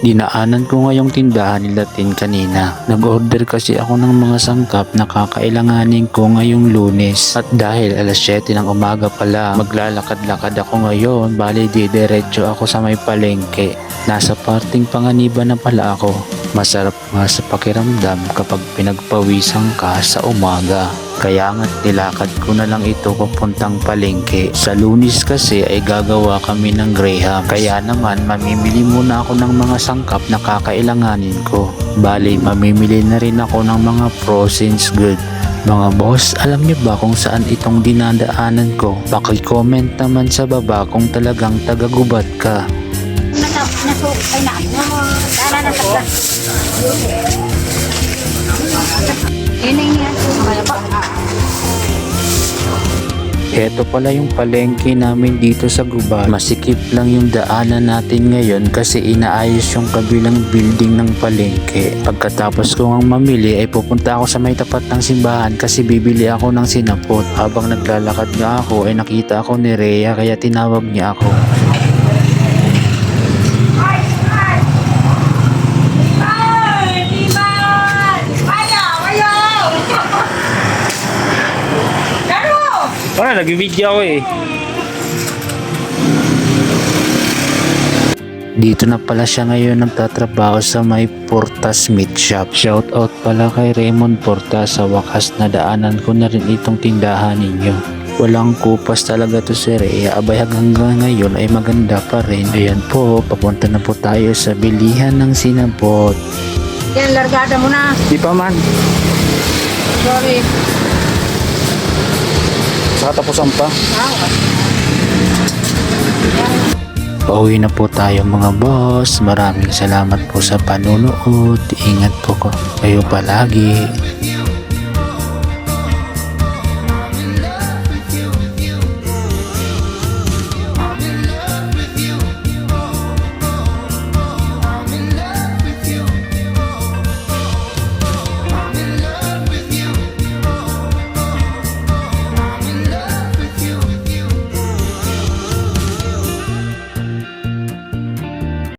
Dinaanan ko ngayong tindahan nila Tin kanina. Nag-order kasi ako ng mga sangkap na kakailanganin ko ngayong lunes. At dahil alas 7 ng umaga pala, maglalakad-lakad ako ngayon. Bali didiretso ako sa may palengke. Nasa parting panganiban na pala ako. Masarap nga sa pakiramdam kapag pinagpawisan ka sa umaga. Kaya nga nilakad ko na lang ito papuntang palengke. Sa lunis kasi ay gagawa kami ng graham. Kaya naman mamimili muna ako ng mga sangkap na kakailanganin ko. Bali, mamimili na rin ako ng mga frozen good. Mga boss, alam niyo ba kung saan itong dinadaanan ko? Paki-comment naman sa baba kung talagang tagagubat ka. Naso, ay na, na, na, na, Yun na yun. Heto pala yung palengke namin dito sa Gubat. Masikip lang yung daanan natin ngayon kasi inaayos yung kabilang building ng palengke. Pagkatapos ko ang mamili ay pupunta ako sa may tapat ng simbahan kasi bibili ako ng sinapot. Habang naglalakad nga ako ay nakita ako ni Rhea kaya tinawag niya ako. Wala, nag-video ako eh. Dito na pala siya ngayon nagtatrabaho sa may Portas Meat Shop. Shout out pala kay Raymond Portas sa wakas na daanan ko na rin itong tindahan ninyo. Walang kupas talaga to sir eh. Abay hanggang ngayon ay maganda pa rin. Ayan po, papunta na po tayo sa bilihan ng sinabot. Yan, largada mo na. Di pa man. Sorry. Saka tapusan pa. Pauwi na po tayo mga boss. Maraming salamat po sa panunood. Ingat po kayo palagi.